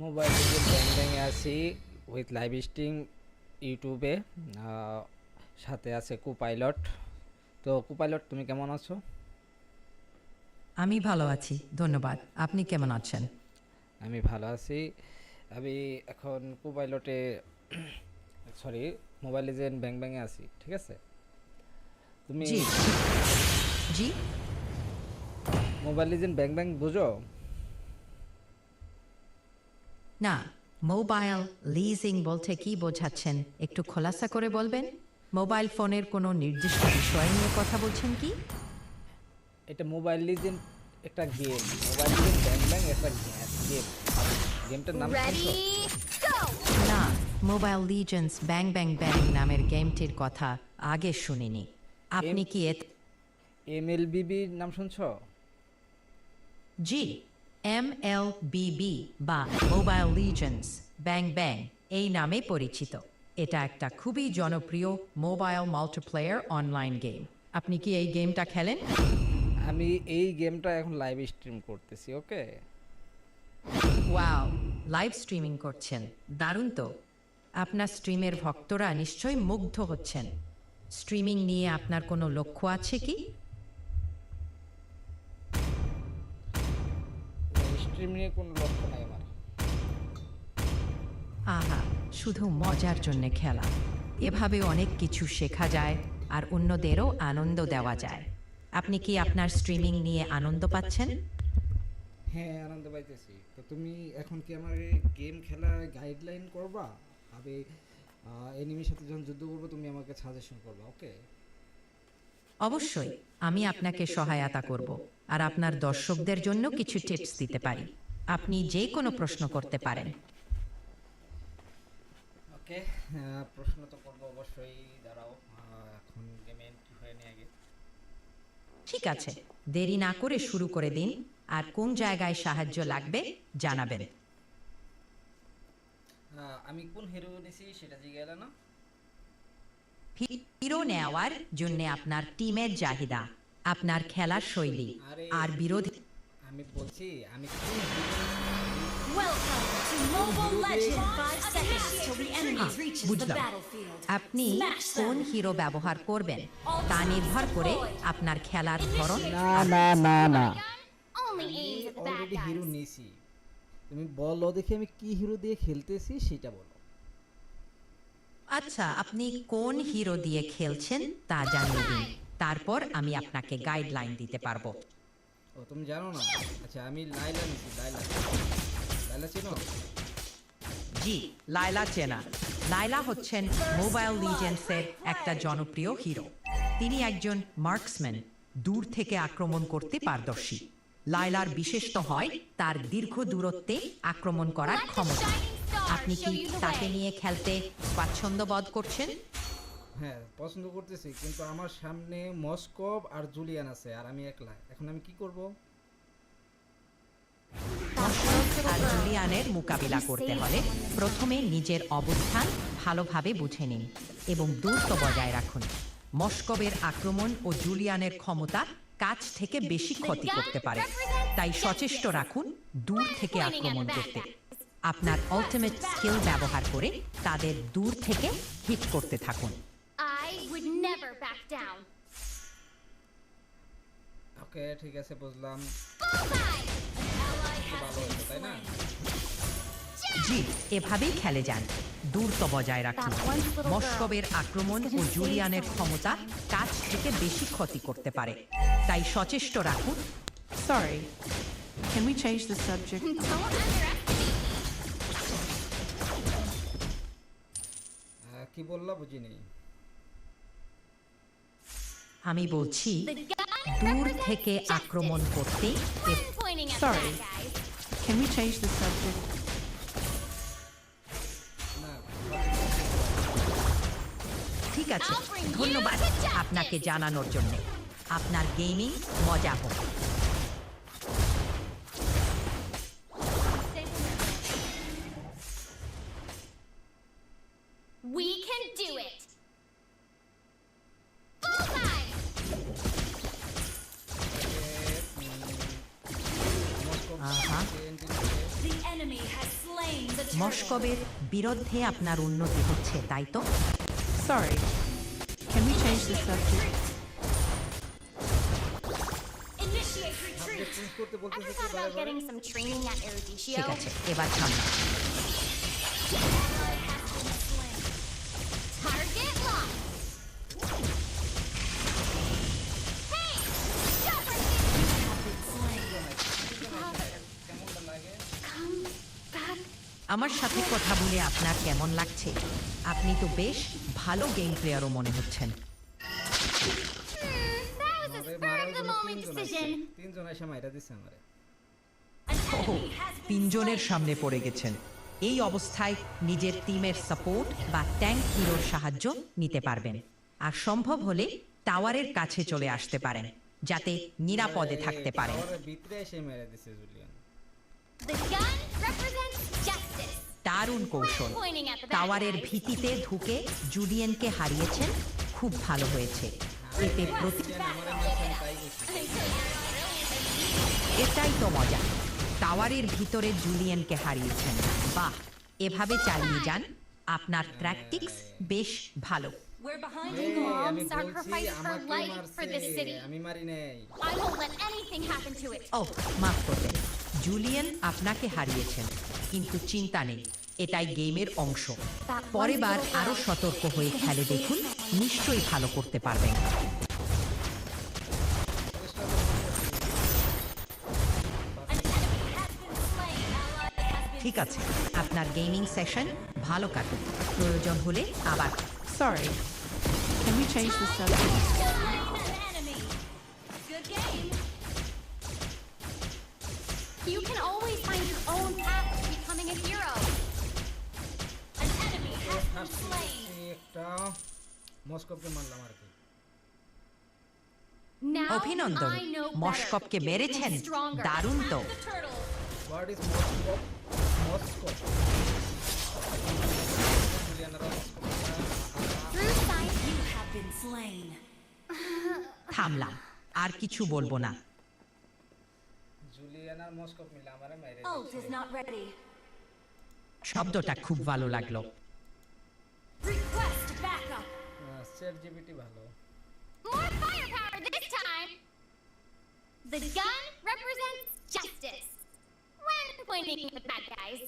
Mobile থেকে ব্যাং ব্যাংয়ে আছি উইথ লাইভ স্ট্রিম ইউটিউবে সাথে আছে কুপাইলট তো কুপাইলট তুমি কেমন আছো? আমি ভালো আছি ধন্যবাদ। আপনি কেমন আছেন? আমি ভালো আছি। আমি এখন কুপাইলটে সরি মোবাইল লিজেন্ড ব্যাং ব্যাংয়ে আছি ঠিক আছে? তুমি জি জি? মোবাইল লিজেন্ড ব্যাং ব্যাং বুঝো? না মোবাইল লিজিং বলতে কি বোঝাচ্ছেন? একটু খোলাসা করে বলবেন? মোবাইল ফোনের কোনো নির্দিষ্ট বিষয় নিয়ে কথা বলছেন কি? এটা মোবাইল লিজেন্ড একটা গেম। মোবাইল লিজেন্ড ব্যাং ব্যাং একটা গেম গেমটার নাম! না মোবাইল লিজেন্স ব্যাং ব্যাং ব্যাং নামের গেমটির কথা আগে শুনিনি। আপনি কি এত এমএলবিবির নাম শুনছো? জি। এম এল বিবি বা মোবাইল লিজেন্স ব্যাং ব্যাং এই নামে পরিচিত। এটা একটা খুবই জনপ্রিয় মোবাইল মাল্টিপ্লেয়ার অনলাইন গেম আপনি কি এই গেমটা খেলেন? আমি এই গেমটা এখন লাইভ স্ট্রিম করতেছি ওকে ওয়াও লাইভ স্ট্রিমিং করছেন। দারুণ তো। আপনার স্ট্রিমের ভক্তরা নিশ্চয়ই মুগ্ধ হচ্ছেন। স্ট্রিমিং নিয়ে আপনার কোনো লক্ষ্য আছে কি? নিয়ে কোনো লক্ষ্য নাই আমার। আহা শুধু মজার জন্য খেলা। এভাবে অনেক কিছু শেখা যায় আর অন্যদেরও আনন্দ দেওয়া যায়। আপনি কি আপনার স্ট্রিমিং নিয়ে আনন্দ পাচ্ছেন? হ্যাঁ আনন্দ পাইতেছি। তো তুমি এখন কি আমার গেম খেলার গাইডলাইন করবা? আমি এনিমির সাথে যখন যুদ্ধ করব তুমি আমাকে সাজেশন করবা ওকে অবশ্যই আমি আপনাকে সহায়তা করব আর আপনার দর্শকদের জন্য কিছু টিপস দিতে পারি। আপনি যে কোনো প্রশ্ন করতে পারেন। ওকে প্রশ্ন তো করব অবশ্যই দাঁড়াও এখন গেমে এন্ট্রি হয়ে নিয়ে আগে। ঠিক আছে দেরি না করে শুরু করে দিন আর কোন জায়গায় সাহায্য লাগবে জানাবেন। আমি কোন হিরো নিছি সেটা জিজ্ঞাসা না। হিরো নেওয়ার জন্য আপনার টিমের চাহিদা আপনার খেলার শৈলী আর বিরোধী আমি বলছি আমি হ্যাঁ. আপনি কোন হিরো ব্যবহার করবেন? তা নির্ভর করে আপনার খেলার ধরন। না না না হিরো. নিছি তুমি বলো দেখি আমি কি হিরো দিয়ে খেলতেছি সেটা বলো। আচ্ছা আপনি কোন হিরো দিয়ে খেলছেন তা জানিয়ে দিন। তারপর আমি আপনাকে গাইডলাইন দিতে পারব। ও তুমি জানো না? আচ্ছা আমি লাইলা নিছি লাইলা লাইলা চেনো? জি লাইলা চেনা। লাইলা হচ্ছেন মোবাইল লিজেন্ডসের একটা জনপ্রিয় হিরো। তিনি একজন মার্কসম্যান দূর থেকে আক্রমণ করতে পারদর্শী। লাইলার বিশেষত হয় তার দীর্ঘ দূরত্বে আক্রমণ করার ক্ষমতা। আপনি কি তাকে নিয়ে খেলতে স্বাচ্ছন্দ্য বোধ করছেন? হ্যাঁ পছন্দ করতেছি কিন্তু আমার সামনে মস্কভ আর জুলিয়ান আছে আর আমি একলা এখন আমি কি করব? আর জুলিয়ানের মোকাবিলা করতে হলে প্রথমে নিজের অবস্থান ভালোভাবে বুঝে নিন এবং দূরত্ব বজায় রাখুন। মস্কবের আক্রমণ ও জুলিয়ানের ক্ষমতা কাছ থেকে বেশি ক্ষতি করতে পারে। তাই সচেষ্ট রাখুন দূর থেকে আক্রমণ করতে। আপনার আলটিমেট স্কিল ব্যবহার করে তাদের দূর থেকে হিট করতে থাকুন. ওকে ঠিক আছে বুঝলাম। তাই না? জি এভাবেই খেলে যান। দূরত্ব বজায় রাখুন। মস্কবের আক্রমণ ও জুলিয়ানের ক্ষমতা কাছ থেকে বেশি ক্ষতি করতে পারে। তাই সচেষ্ট রাখুন। Sorry Can we change the subject? আমি বলছি দূর থেকে আক্রমণ করতে ঠিক আছে ধন্যবাদ আপনাকে জানানোর জন্য। আপনার গেমিং মজা হোক। মস্কবের বিরুদ্ধে আপনার উন্নতি হচ্ছে তাই তো sorry can we change the subject? Initiate retreat. Change this subject বলতেছে কি thought about getting some training at Erudicio? ঠিক আছে এবার সামনে আমার সাথে কথা বলে আপনার কেমন লাগছে? আপনি তো বেশ ভালো গেম প্লেয়ারও মনে হচ্ছেন। ওহো তিনজনের সামনে পড়ে গেছেন। এই অবস্থায় নিজের টিমের সাপোর্ট বা ট্যাঙ্ক হিরোর সাহায্য নিতে পারবেন। আর সম্ভব হলে টাওয়ারের কাছে চলে আসতে পারেন যাতে নিরাপদে থাকতে পারেন। দারুণ কৌশল। টাওয়ারের. ভিত্তিতে ঢুকে জুলিয়েনকে হারিয়েছেন খুব ভালো হয়েছে। এতে প্রতি এটাই তো মজা। টাওয়ারের ভিতরে জুলিয়েনকে হারিয়েছেন। বাহ এভাবে চালিয়ে যান আপনার প্র্যাকটিক্স বেশ ভালো। We're behind এই, Mom. আমি her life for this city. আমি মারি নাই। I won't let anything happen to it. ও মাফ করবেন। জুলিয়েন আপনাকে হারিয়েছেন। কিন্তু চিন্তা নেই এটাই গেমের অংশ পরেবার আরও সতর্ক হয়ে খেলে দেখুন নিশ্চয়ই ভালো করতে পারবেন ঠিক আছে আপনার গেমিং সেশন ভালো কাটুক প্রয়োজন হলে আবার Sorry. Can we change the subject? অভিনন্দন। মস্কপ কে মেরেছেন। দারুণ তো। থামলাম। আর কিছু বলব না। শব্দটা খুব ভালো লাগল। চ্যাট জিপিটি ভালো More firepower this time. The gun represents justice. When pointing at the bad guys.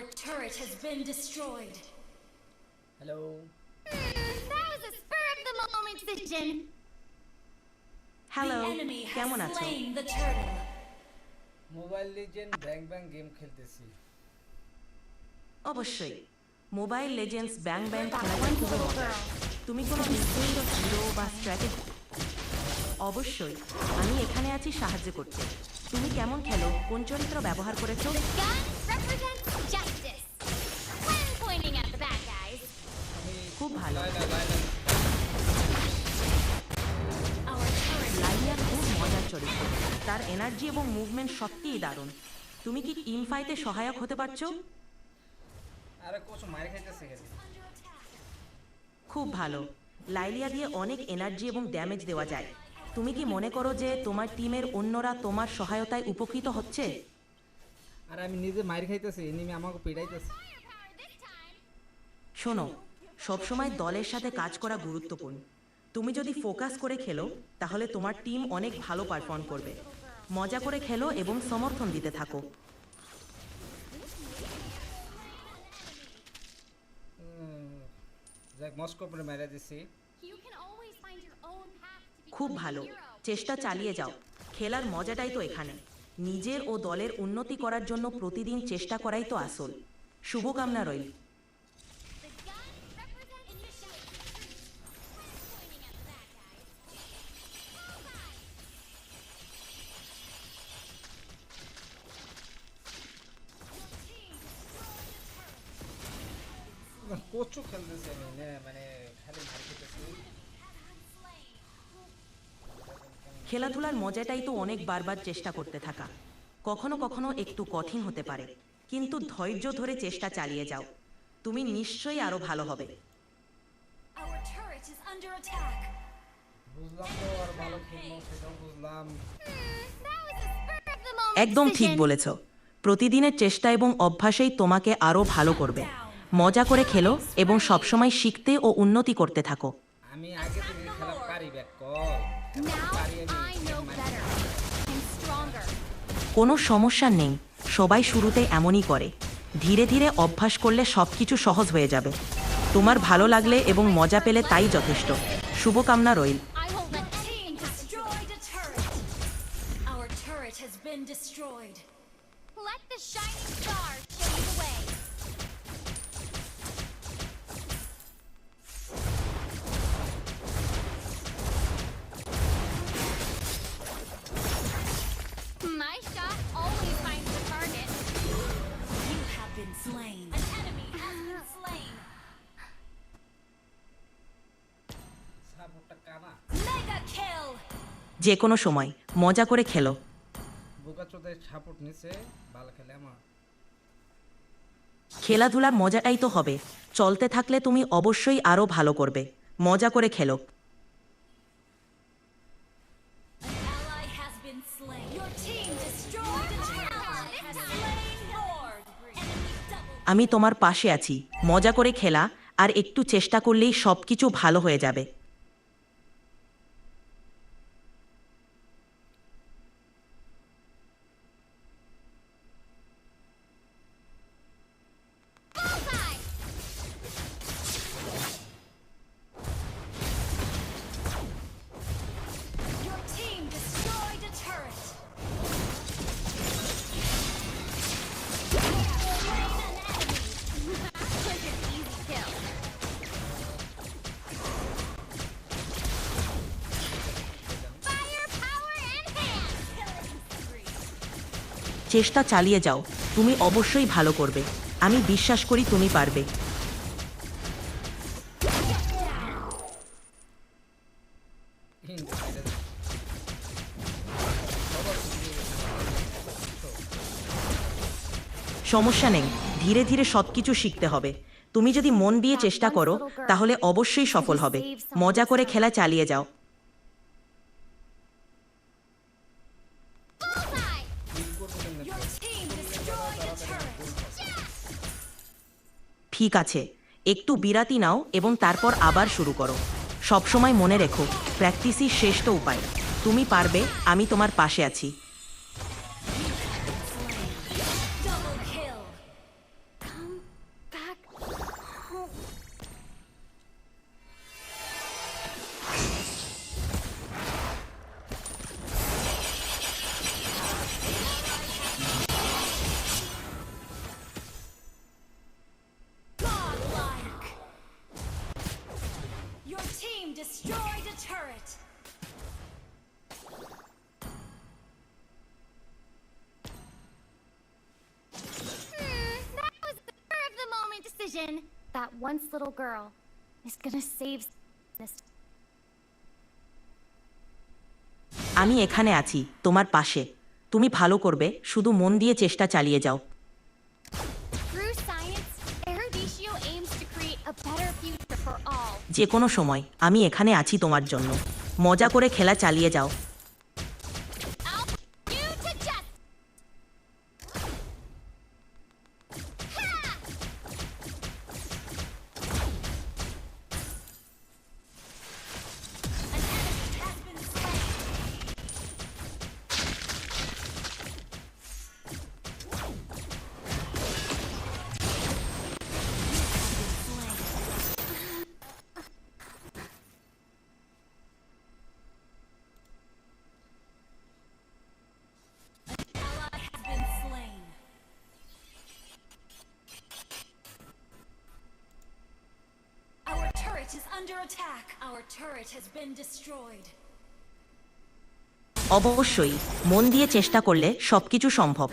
Our turret has been destroyed. Hello Hmm, that was a spur of the moment decision. Hello. The enemy has কেমন আছো? slain the turtle. Mobile legend bang bang game খেলতেছি অবশ্যই mobile legends ব্যাং ব্যাং খেলাটা খুবই মজার তুমি কোনো নির্দিষ্ট হিরো বা স্ট্র্যাটেজি অবশ্যই আমি এখানে আছি সাহায্য করতে তুমি কেমন খেলো কোন চরিত্র ব্যবহার করেছ The gun খুব ভালো লাইলা লাইলা our turret লাইয়া খুব মজার চরিত্র। তার এনার্জি এবং মুভমেন্ট সত্যিই দারুণ। তুমি কি টিম ফাইতে সহায়ক হতে পারছ? আরে কোচ মার খাইতেছে গেছে under attack. খুব ভালো। লাইলিয়া দিয়ে অনেক এনার্জি এবং ড্যামেজ দেওয়া যায়। তুমি কি মনে করো যে তোমার টিমের অন্যরা তোমার সহায়তায় উপকৃত হচ্ছে? আর আমি নিজে মার খাইতেছি এনিমি আমাকে পিড়াইতেছে. শোনো সবসময় দলের সাথে কাজ করা গুরুত্বপূর্ণ। তুমি যদি ফোকাস করে খেলো তাহলে তোমার টিম অনেক ভালো পারফর্ম করবে। মজা করে খেলো এবং সমর্থন দিতে থাকো। খুব ভালো। চেষ্টা চালিয়ে যাও। খেলার মজাটাই তো এখানে। নিজের ও দলের উন্নতি করার জন্য প্রতিদিন চেষ্টা করাই তো আসল। শুভকামনা রইল। কচু খেলতেছি আমি মানে খালি মার খেতেছি খেলাধুলার মজাটাই তো অনেক বারবার চেষ্টা করতে থাকা। কখনো কখনো একটু কঠিন হতে পারে কিন্তু ধৈর্য ধরে চেষ্টা চালিয়ে যাও। তুমি নিশ্চয়ই আরও ভালো হবে। Hmm, একদম ঠিক বলেছ। প্রতিদিনের চেষ্টা এবং অভ্যাসেই তোমাকে আরও ভালো করবে। মজা করে খেলো এবং সবসময় শিখতে ও উন্নতি করতে থাকো। আমি আগে খেলা পারি. কোনো সমস্যা নেই সবাই শুরুতে এমনই করে। ধীরে ধীরে অভ্যাস করলে সব কিছু সহজ হয়ে যাবে। তোমার ভালো লাগলে এবং মজা পেলে তাই যথেষ্ট। শুভকামনা রইল। Let the shining star show you the way. Been slain. An enemy has been slain. Mega kill. যে কোনো সময় মজা করে খেলো বোকা সাপোর্ট নিছে ভালো খেলে আমার খেলাধুলার মজাটাই তো হবে চলতে থাকলে তুমি অবশ্যই আরও ভালো করবে মজা করে খেলো আমি তোমার পাশে আছি। মজা করে খেলা, আর একটু চেষ্টা করলেই সব কিছু ভালো হয়ে যাবে। চেষ্টা চালিয়ে যাও। তুমি অবশ্যই ভালো করবে। আমি বিশ্বাস করি তুমি পারবে। সমস্যা নেই। ধীরে ধীরে সব কিছু শিখতে হবে। তুমি যদি মন দিয়ে চেষ্টা করো, তাহলে অবশ্যই সফল হবে। মজা করে খেলা চালিয়ে যাও। ঠিক আছে। একটু বিরাতি নাও এবং তারপর আবার শুরু করো। সবসময় মনে রেখো প্র্যাকটিসই শ্রেষ্ঠ উপায়। তুমি পারবে, আমি তোমার পাশে আছি। equation, that once little girl is gonna save this. আমি এখানে আছি তোমার পাশে। তুমি ভালো করবে শুধু মন দিয়ে চেষ্টা চালিয়ে যাও। যে কোনো সময় আমি এখানে আছি তোমার জন্য। মজা করে খেলা চালিয়ে যাও। Is under attack. Our turret has been destroyed. অবশ্যই মন দিয়ে চেষ্টা করলে সবকিছু সম্ভব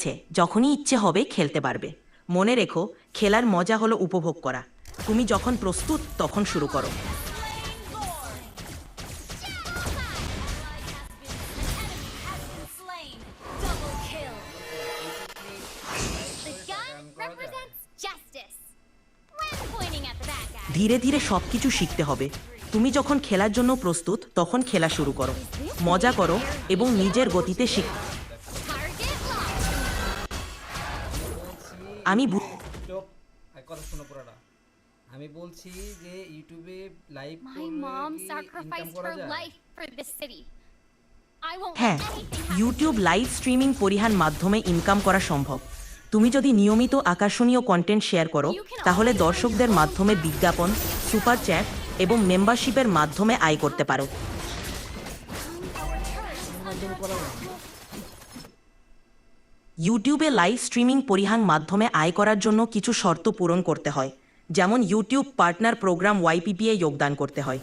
আছে, যখনই ইচ্ছে হবে খেলতে পারবে। মনে রেখো, খেলার মজা হলো উপভোগ করা। তুমি যখন প্রস্তুত, তখন শুরু করো. ধীরে ধীরে সব কিছু শিখতে হবে। তুমি যখন খেলার জন্য প্রস্তুত, তখন খেলা শুরু করো। মজা করো এবং নিজের গতিতে শিখ। আমি চুপ আর কথা শোনো পুরোটা আমি বলছি যে ইউটিউবে live My mom sacrificed her life for this city. হ্যাঁ. ইউটিউব লাইভ স্ট্রিমিং পরিহার মাধ্যমে ইনকাম করা সম্ভব। তুমি যদি নিয়মিত আকর্ষণীয় কন্টেন্ট শেয়ার করো তাহলে দর্শকদের মাধ্যমে বিজ্ঞাপন সুপার চ্যাট এবং মেম্বারশিপের মাধ্যমে আয় করতে পারো। ইউটিউবে লাইভ স্ট্রিমিং পরিহাং মাধ্যমে আয় করার জন্য কিছু শর্ত পূরণ করতে হয়। যেমন ইউটিউব পার্টনার প্রোগ্রাম ওয়াইপিপিএ যোগদান করতে হয়।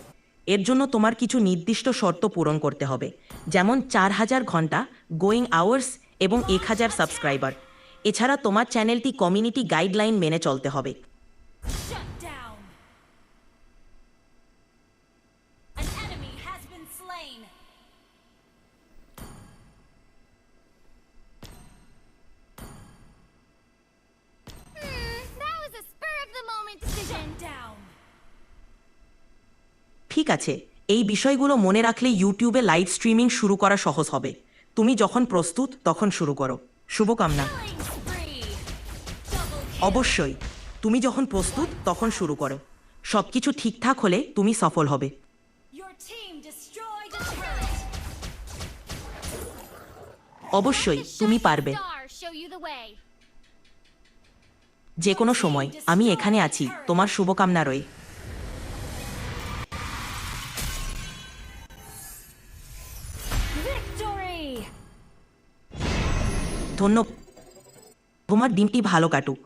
এর জন্য তোমার কিছু নির্দিষ্ট শর্ত পূরণ করতে হবে। যেমন চার হাজার ঘণ্টা গোয়িং আওয়ার্স এবং এক হাজার সাবস্ক্রাইবার এছাড়া তোমার চ্যানেলটি কমিউনিটি গাইডলাইন মেনে চলতে হবে। ঠিক আছে এই বিষয়গুলো মনে রাখলে ইউটিউবে লাইভ স্ট্রিমিং শুরু করা সহজ হবে। তুমি যখন প্রস্তুত তখন শুরু করো। শুভকামনা. অবশ্যই তুমি যখন প্রস্তুত তখন শুরু করো। সব কিছু ঠিকঠাক হলে তুমি সফল হবে. অবশ্যই তুমি পারবে. যে কোনো সময় আমি এখানে আছি। তোমার শুভকামনা রয়ে। ধন্যবাদ তোমার দিনটি ভালো কাটুক।